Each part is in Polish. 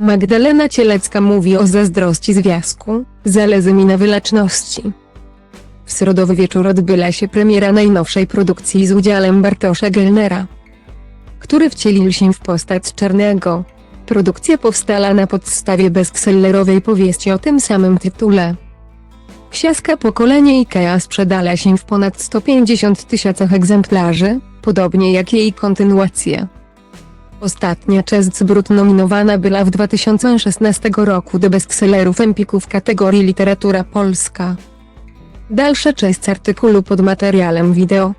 Magdalena Cielecka mówi o zazdrości związku, zależy mi na wyleczności. W środowy wieczór odbyła się premiera najnowszej produkcji z udziałem Bartosza Gelnera, który wcielił się w postać Czarnego. Produkcja powstała na podstawie bestsellerowej powieści o tym samym tytule. Ksiaska Pokolenie Ikea sprzedała się w ponad 150 tysiącach egzemplarzy, podobnie jak jej kontynuacje. Ostatnia część Brud nominowana była w 2016 roku do bestsellerów Empiku w kategorii Literatura Polska. Dalsza część artykułu pod materiałem wideo.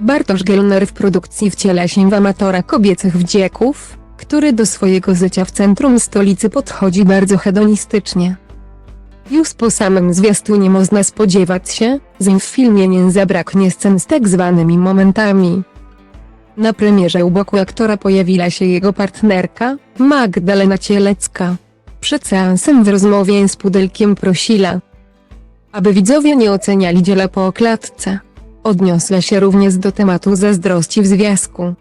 Bartosz Gelner w produkcji wciela się w amatora kobiecych wdzieków, który do swojego życia w centrum stolicy podchodzi bardzo hedonistycznie. Już po samym zwiastunie można spodziewać się, że w filmie nie zabraknie scen z tak zwanymi momentami. Na premierze u boku aktora pojawiła się jego partnerka, Magdalena Cielecka. Przed seansem w rozmowie z Pudelkiem prosila, aby widzowie nie oceniali dzieła po okładce. Odniosła się również do tematu zazdrości w związku.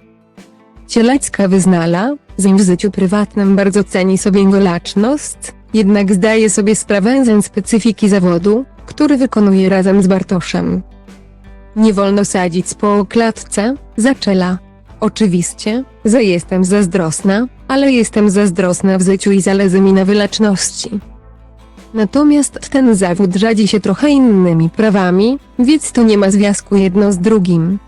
Cielecka wyznala, że w życiu prywatnym bardzo ceni sobie wyleczność, jednak zdaje sobie sprawę ze specyfiki zawodu, który wykonuje razem z Bartoszem. Nie wolno sadzić po okładce, zaczęła. Oczywiście, że jestem zazdrosna, ale jestem zazdrosna w życiu i zależy mi na wyleczności. Natomiast ten zawód rzadzi się trochę innymi prawami, więc to nie ma związku jedno z drugim.